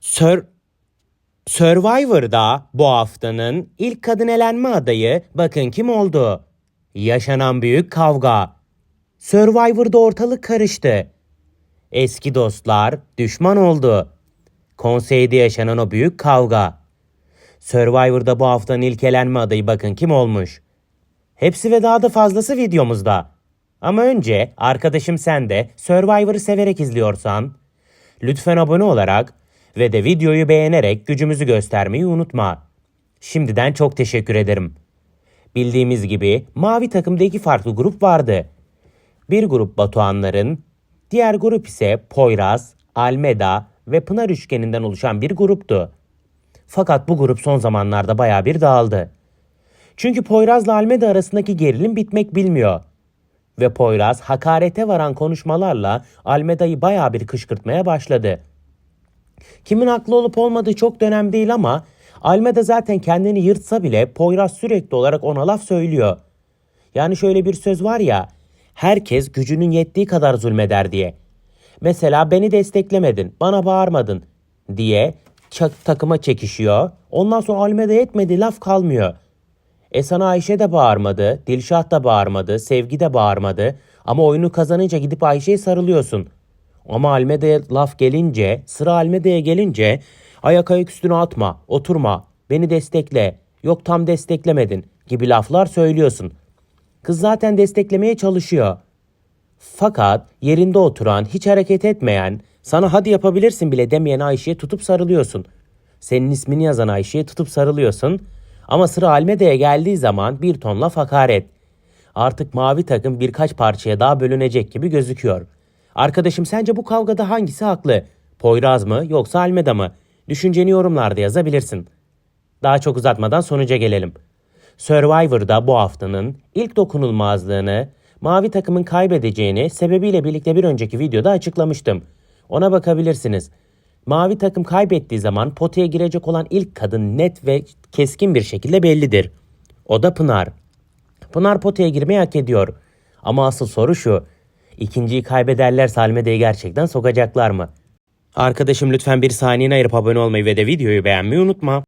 Sir Survivor'da bu haftanın ilk kadın elenme adayı bakın kim oldu? Yaşanan büyük kavga. Survivor'da ortalık karıştı. Eski dostlar düşman oldu. Konseyde yaşanan o büyük kavga. Survivor'da bu haftanın ilk elenme adayı bakın kim olmuş? Hepsi ve daha da fazlası videomuzda. Ama önce arkadaşım sen de Survivor'ı severek izliyorsan lütfen abone olarak ve de videoyu beğenerek gücümüzü göstermeyi unutma. Şimdiden çok teşekkür ederim. Bildiğimiz gibi mavi takımda iki farklı grup vardı. Bir grup Batuhanların, diğer grup ise Poyraz, Almeda ve Pınar üçgeninden oluşan bir gruptu. Fakat bu grup son zamanlarda baya bir dağıldı. Çünkü Poyraz'la Almeda arasındaki gerilim bitmek bilmiyor. Ve Poyraz hakarete varan konuşmalarla Almeda'yı baya bir kışkırtmaya başladı. Kimin haklı olup olmadığı çok önemli değil ama Almeda zaten kendini yırtsa bile Poyraz sürekli olarak ona laf söylüyor. Yani şöyle bir söz var ya, herkes gücünün yettiği kadar zulmeder diye. Mesela beni desteklemedin, bana bağırmadın diye çak, takıma çekişiyor. Ondan sonra Almeda etmedi laf kalmıyor. E sana Ayşe de bağırmadı, Dilşah da bağırmadı, Sevgi de bağırmadı. Ama oyunu kazanınca gidip Ayşe'ye sarılıyorsun. Ama Almeda'ya laf gelince, sıra Almeda'ya gelince ayak ayak üstüne atma, oturma, beni destekle, yok tam desteklemedin gibi laflar söylüyorsun. Kız zaten desteklemeye çalışıyor. Fakat yerinde oturan, hiç hareket etmeyen, sana hadi yapabilirsin bile demeyen Ayşe'ye tutup sarılıyorsun. Senin ismini yazan Ayşe'ye tutup sarılıyorsun. Ama sıra Almeda'ya geldiği zaman bir ton laf hakaret. Artık mavi takım birkaç parçaya daha bölünecek gibi gözüküyor. Arkadaşım sence bu kavgada hangisi haklı? Poyraz mı yoksa Almeda mı? Düşünceni yorumlarda yazabilirsin. Daha çok uzatmadan sonuca gelelim. Survivor'da bu haftanın ilk dokunulmazlığını mavi takımın kaybedeceğini sebebiyle birlikte bir önceki videoda açıklamıştım. Ona bakabilirsiniz. Mavi takım kaybettiği zaman potaya girecek olan ilk kadın net ve keskin bir şekilde bellidir. O da Pınar. Pınar potaya girmeyi hak ediyor. Ama asıl soru şu. İkinciyi kaybederlerse Almeda'yı gerçekten sokacaklar mı? Arkadaşım lütfen bir saniyeni ayırıp abone olmayı ve de videoyu beğenmeyi unutma.